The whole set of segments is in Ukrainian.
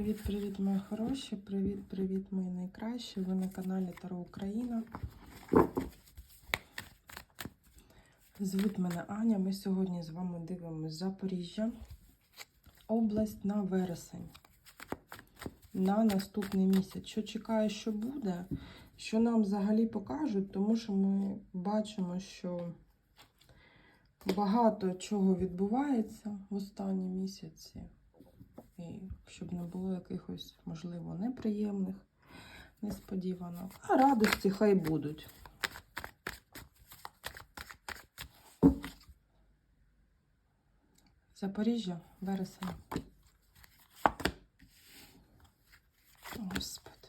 Привіт-привіт, мої хороші! Привіт-привіт, мої найкращі! Ви на каналі Таро Україна. Звуть мене Аня. Ми сьогодні з вами дивимося Запоріжжя, область на вересень. На наступний місяць. Що чекаю, що буде, що нам взагалі покажуть, тому що ми бачимо, що багато чого відбувається в останні місяці. І щоб не було якихось, можливо, неприємних несподіванок. А радості хай будуть. Запоріжжя, вересень. Господи.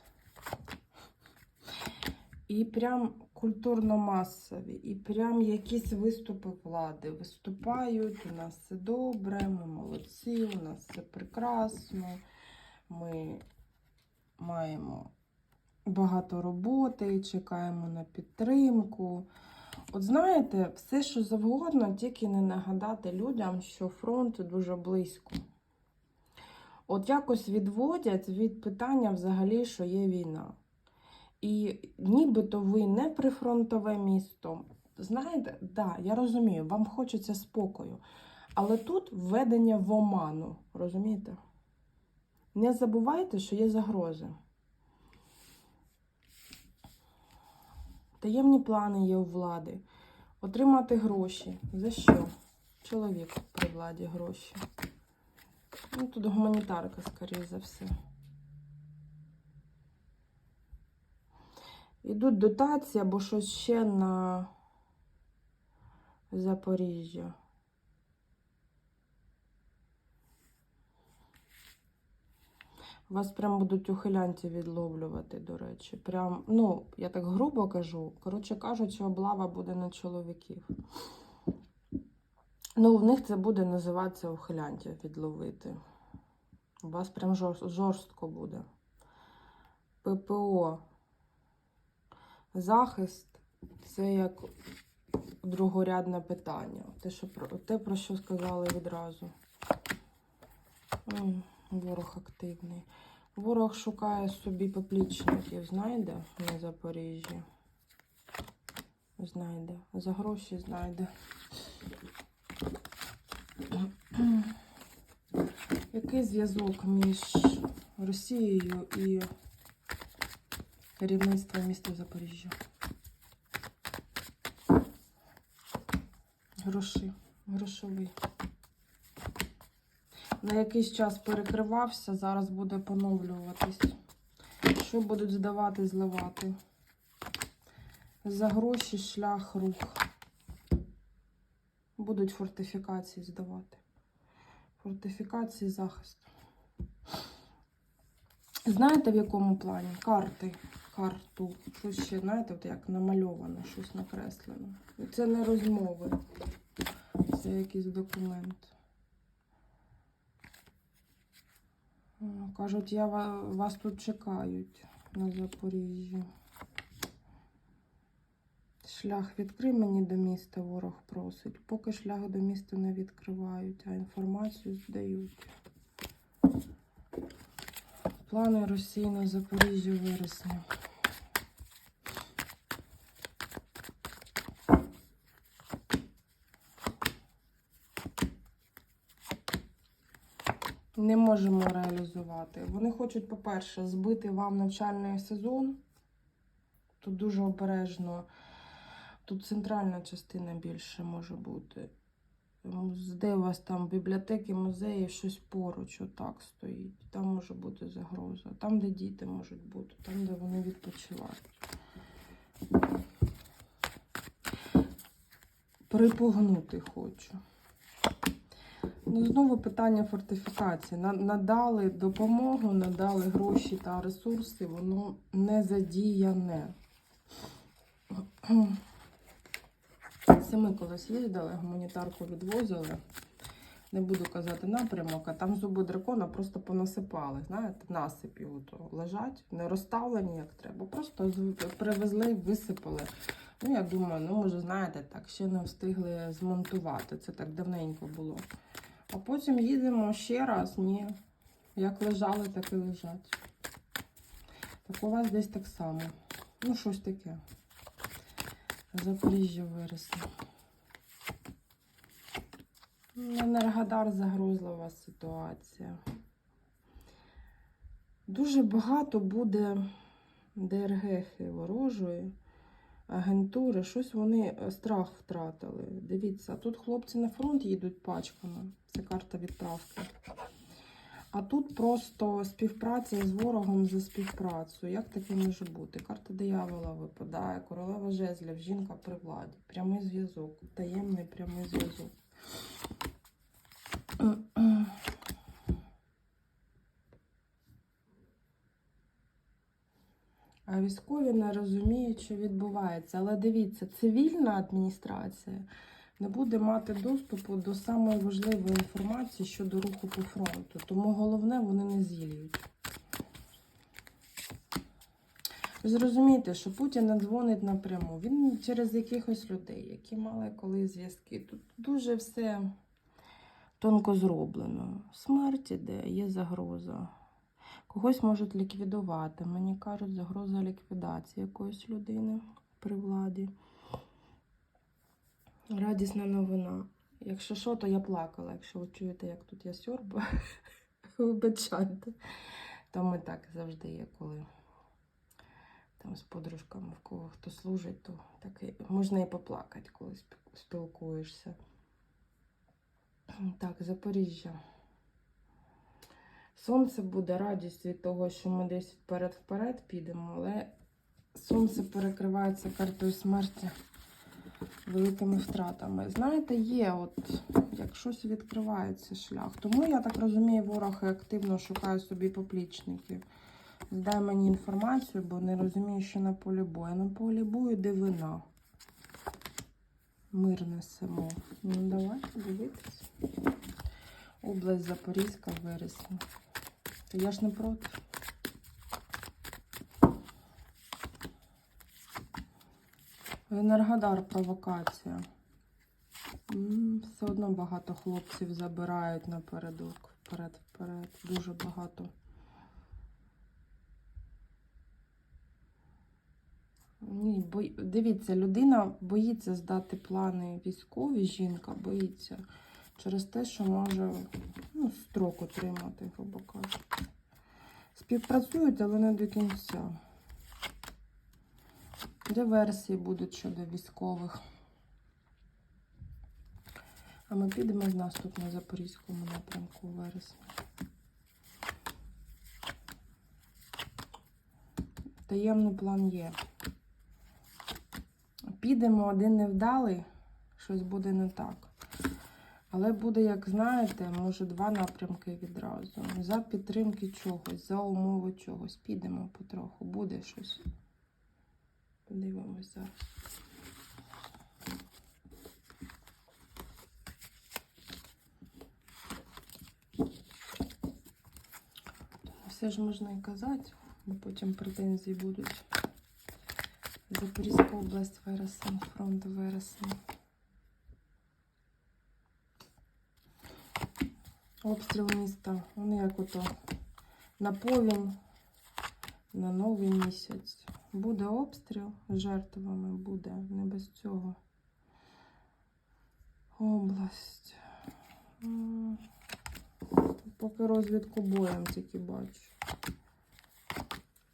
І прям культурно-масові, і прям якісь виступи влади. Виступають, у нас все добре, ми молодці, у нас все прекрасно. Ми маємо багато роботи, чекаємо на підтримку. От знаєте, все, що завгодно, тільки не нагадати людям, що фронт дуже близько. От якось відводять від питання взагалі, що є війна. І нібито ви не прифронтове місто. Знаєте, да, я розумію, вам хочеться спокою. Але тут введення в оману, розумієте? Не забувайте, що є загрози. Таємні плани є у влади. Отримати гроші. За що? Чоловік при владі гроші. Ну, тут гуманітарка, скоріше за все. Ідуть дотації або щось ще на Запоріжжя. Вас прям будуть ухилянці відловлювати, до речі. Прям, ну, я так грубо кажу. Коротше кажучи, облава буде на чоловіків. Ну, в них це буде називатися ухилянтів відловити. У вас прям жорстко буде. ППО. Захист це як другорядне питання. Те, що про, те, про що сказали відразу. Ворог активний. Ворог шукає собі поплічників, знайде на Запоріжжі. Знайде. За гроші знайде. Який зв'язок між Росією і керівництвом міста Запоріжжя? Гроші. Грошовий. На якийсь час перекривався, зараз буде поновлюватись. Що будуть здавати, зливати? За гроші шлях, рух. Будуть фортифікації здавати. Фортифікації, захист. Знаєте, в якому плані? Карти. Карту. Щось ще, знаєте, от як намальовано, щось накреслено. Це не розмови. Це якийсь документ. Кажуть, я вас тут чекають на Запоріжжі. Шлях відкрий мені до міста, ворог просить. Поки шлях до міста не відкривають, а інформацію здають. Плани Росії на Запоріжжя у вересні. Не можемо реалізувати. Вони хочуть, по-перше, збити вам навчальний сезон. Тут дуже обережно. Тут центральна частина більше може бути. Де у вас там бібліотеки, музеї, щось поруч отак стоїть. Там може бути загроза. Там, де діти можуть бути, там, де вони відпочивають. Припугнути хочу. Ну, знову питання фортифікації. Надали допомогу, надали гроші та ресурси, воно не задіяне. Ми колись їздили, гуманітарку відвозили. Не буду казати напрямок, а там зуби дракона просто понасипали. Знаєте, насипі от лежать, не розставлені як треба. Просто привезли, висипали. Ну, я думаю, ну, може, знаєте, так, ще не встигли змонтувати. Це так давненько було. А потім їдемо ще раз, ні. Як лежали, так і лежать. Так у вас десь так само. Ну, щось таке. Запоріжжя вересня. Енергодар загрозлива ситуація. Дуже багато буде ДРГ ворожої агентури. Щось вони е, страх втратили. Дивіться, тут хлопці на фронт їдуть пачками. Це карта відправки. А тут просто співпраця з ворогом за співпрацю. Як таке може бути? Карта диявола випадає, королева жезлів, жінка при владі. Прямий зв'язок, таємний прямий зв'язок. А військові не розуміють, що відбувається. Але дивіться, цивільна адміністрація не буде мати доступу до самої важливої інформації щодо руху по фронту. Тому головне, вони не зілюють. Зрозумійте, що Путін не дзвонить напряму. Він через якихось людей, які мали колись зв'язки. Тут дуже все тонко зроблено. Смерть іде, є загроза. Когось можуть ліквідувати. Мені кажуть, загроза ліквідації якоїсь людини при владі. Радісна новина. Якщо що, то я плакала. Якщо ви чуєте, як тут я сьорба, вибачайте. То ми так завжди є, коли там з подружками, в кого хто служить, то так і можна і поплакати, коли спілкуєшся. Так, Запоріжжя. Сонце буде радість від того, що ми десь вперед-вперед підемо, але сонце перекривається картою смерті великими втратами. Знаєте, є, от як щось відкривається шлях. Тому я так розумію, ворог активно шукає собі поплічників. Здай мені інформацію, бо не розумію, що на полі бою. На полі бою дивина. Мир несемо. Ну, давайте дивитись. Область Запорізька в вересні. Та я ж не проти. Енергодар провокація. Все одно багато хлопців забирають напередок. Вперед, вперед. Дуже багато. Ні, бо... дивіться, людина боїться здати плани військові, жінка боїться через те, що може ну, строк отримати, грубо кажучи. Співпрацюють, але не до кінця. Диверсії будуть щодо військових. А ми підемо з наступ на Запорізькому напрямку у вересні. Таємний план є. Підемо один невдалий, щось буде не так. Але буде, як знаєте, може два напрямки відразу. За підтримки чогось, за умови чогось. Підемо потроху, буде щось. Подивимось зараз. Все ж можна і казати, бо потім претензії будуть. Запорізька область вересень, фронт вересень. Обстріл міста. Вони як ото на повінь, на новий місяць. Буде обстріл жертвами, буде, не без цього. Область. Поки розвідку боєм тільки бачу.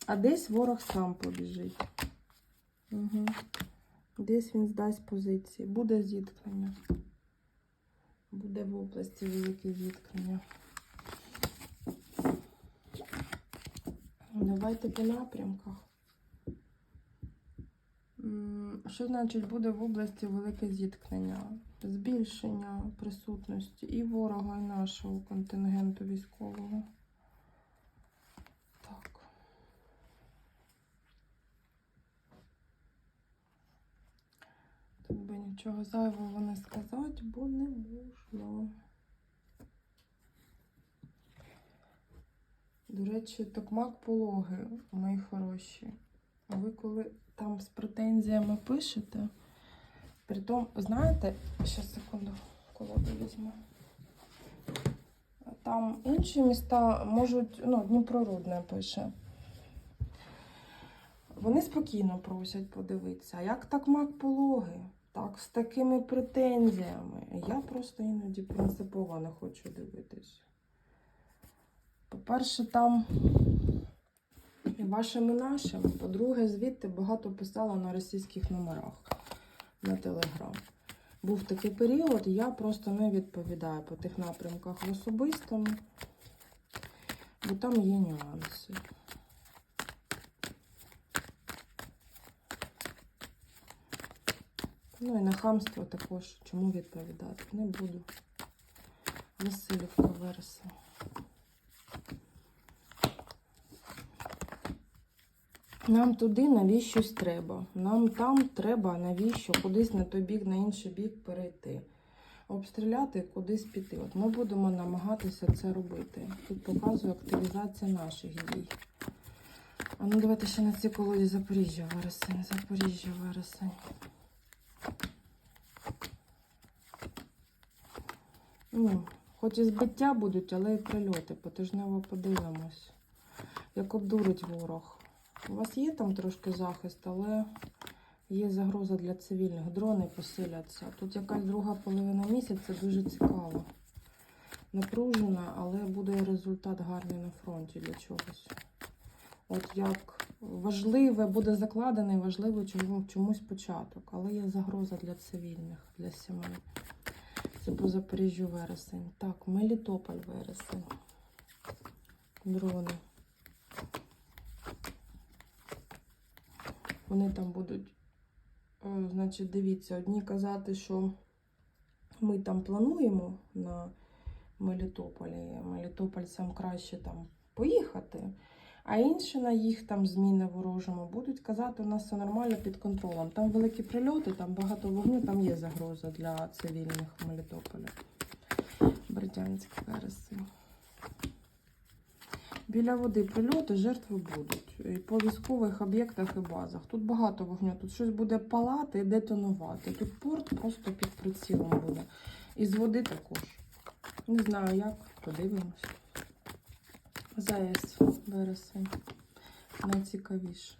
А десь ворог сам побіжить. Угу. Десь він здасть позиції. Буде зіткнення. Буде в області велике зіткнення. Давайте по напрямках. Що значить буде в області велике зіткнення? Збільшення присутності і ворога, і нашого контингенту військового. Так. Тут би нічого зайвого не сказати, бо не можна. До речі, токмак пологи, мої хороші. А ви коли там з претензіями пишете, притом, знаєте, ще секунду колоду візьму. Там інші міста можуть, ну, Дніпро Рудне пише. Вони спокійно просять подивитися, а як так мак пологи? Так, з такими претензіями. Я просто іноді принципово не хочу дивитись. По-перше, там і вашим і нашим. По-друге, звідти багато писала на російських номерах на телеграм. Був такий період, я просто не відповідаю по тих напрямках в особистому, бо там є нюанси. Ну і на хамство також. Чому відповідати? Не буду. Васильівка вересень. Нам туди навіщось треба. Нам там треба навіщо кудись на той бік, на інший бік перейти. Обстріляти кудись піти. От ми будемо намагатися це робити. Тут показує активізація наших дій. А ну давайте ще на цій колоді Запоріжжя вересень. Запоріжжя вересень. Ну, хоч і збиття будуть, але і прильоти. Потижнево подивимось. Як обдурить ворог. У вас є там трошки захист, але є загроза для цивільних. Дрони посиляться. Тут якась друга половина місяця дуже цікаво. Напружена, але буде результат гарний на фронті для чогось. От як важливе буде закладений, важливий чому- чомусь початок, але є загроза для цивільних, для сімей. Це по Запоріжжю вересень. Так, Мелітополь вересень. Дрони. Вони там будуть, е, значить, дивіться, одні казати, що ми там плануємо на Мелітополі, Мелітопольцям краще там поїхати. А інші на їх там зміни ворожими будуть казати, у нас все нормально під контролем. Там великі прильоти, там багато вогню, там є загроза для цивільних в Мелітополі. Бердянськ вересень. Біля води прильоти, жертви будуть. І по військових об'єктах і базах. Тут багато вогню, тут щось буде палати і детонувати. Тут порт просто під прицілом буде. І з води також. Не знаю як, подивимось. ЗАЕС вересень. Найцікавіше.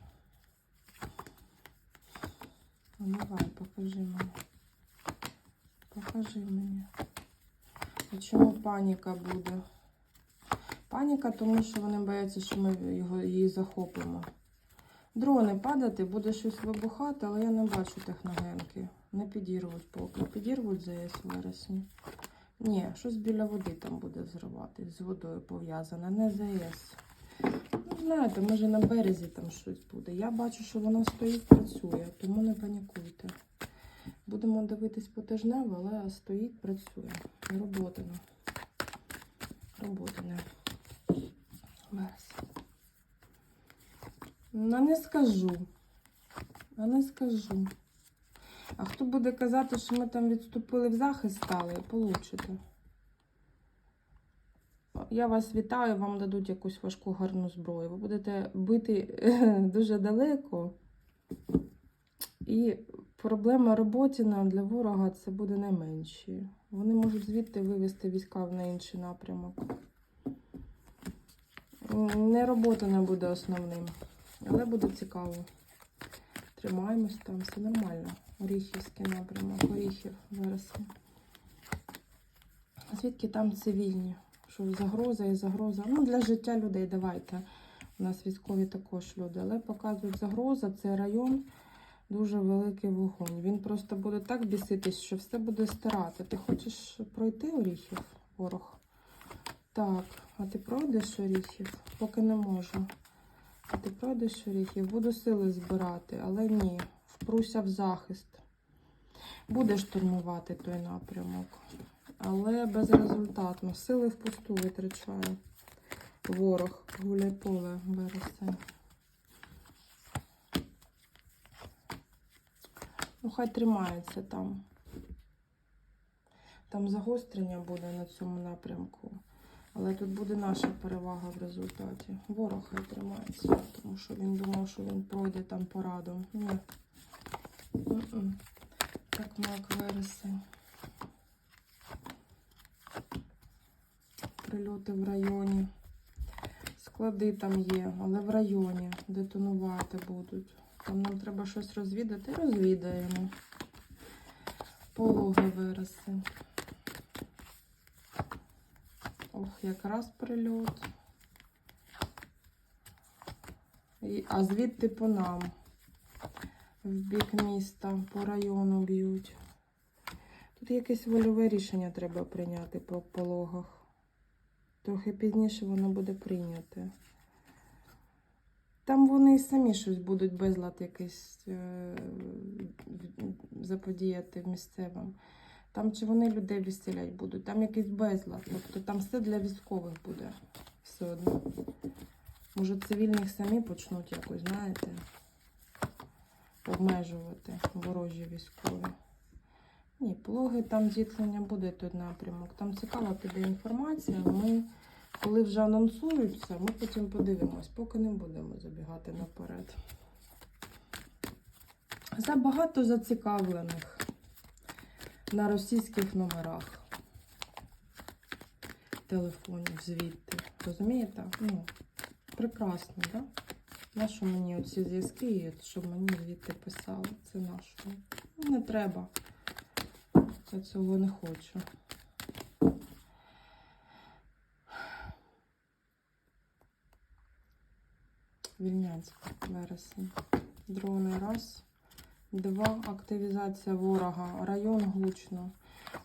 Ну, давай, покажи мені. Покажи мені. І чому паніка буде? Паніка, тому що вони бояться, що ми його, її захопимо. Дрони падати, буде щось вибухати, але я не бачу техногенки. Не підірвуть поки. Підірвуть ЗАЕС у вересні. Ні, щось біля води там буде зриватись, з водою пов'язане, не ЗАЕС. Ну, знаєте, може на березі там щось буде. Я бачу, що воно стоїть, працює, тому не панікуйте. Будемо дивитись потижнево, але стоїть, працює. Роботино. Роботине. Ну, не скажу. А не скажу. А хто буде казати, що ми там відступили в захист стали, получите. Я вас вітаю, вам дадуть якусь важку гарну зброю. Ви будете бити дуже далеко. І проблема Роботіна для ворога це буде найменші. Вони можуть звідти вивести війська на інший напрямок. Не робота не буде основним, але буде цікаво. Тримаємось там, все нормально. Оріхівський напрямок, Оріхів, вересень. Звідки там цивільні? Що загроза і загроза. Ну, для життя людей давайте. У нас військові також люди. Але показують загроза, це район, дуже великий вогонь. Він просто буде так біситись, що все буде стирати. Ти хочеш пройти Оріхів, ворог? Так, а ти пройдеш Оріхів? Поки не можу. А ти пройдеш Оріхів? Буду сили збирати, але ні. Впруся в захист. Буде штурмувати той напрямок. Але безрезультатно. Сили впусту витрачаю. Ворог. Гуляй поле вересень. Ну, хай тримається там. Там загострення буде на цьому напрямку. Але тут буде наша перевага в результаті. Ворог хай тримається, тому що він думав, що він пройде там порадом. Ні. М-м. Так, мак вересень. прильоти в районі. Склади там є, але в районі детонувати будуть. Там нам треба щось розвідати, розвідаємо. Пологи виросли. Ох, якраз прильот. І, а звідти по нам. В бік міста, по району б'ють. Тут якесь вольове рішення треба прийняти по пологах. Трохи пізніше воно буде прийняте. Там вони і самі щось будуть безлад якийсь е, заподіяти місцевим. Там чи вони людей виселять будуть, там якийсь безлад. Тобто там все для військових буде все одно. Може, цивільних самі почнуть якось, знаєте, обмежувати ворожі військові. Ні, пологи там зіткнення буде той напрямок. Там цікава піде інформація. Ми, коли вже анонсуються, ми потім подивимось, поки не будемо забігати наперед. Забагато зацікавлених на російських номерах телефонів звідти. Розумієте? Ну, прекрасно, так? Да? Нащо мені оці зв'язки, щоб мені звідти писали? Це нащо? Ну, Не треба. Я цього не хочу. Вільнянськ, вересень. Дрони раз. Два. Активізація ворога. Район гучно.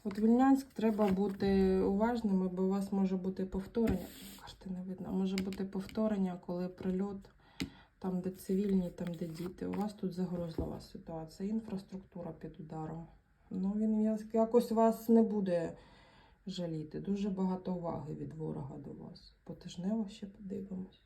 От Вільнянськ треба бути уважними, бо у вас може бути повторення. Карти не видно. Може бути повторення, коли прильот там, де цивільні, там, де діти. У вас тут загрозлива ситуація. Інфраструктура під ударом. Ну, він якось вас не буде жаліти. Дуже багато уваги від ворога до вас. Потижнево ще подивимось.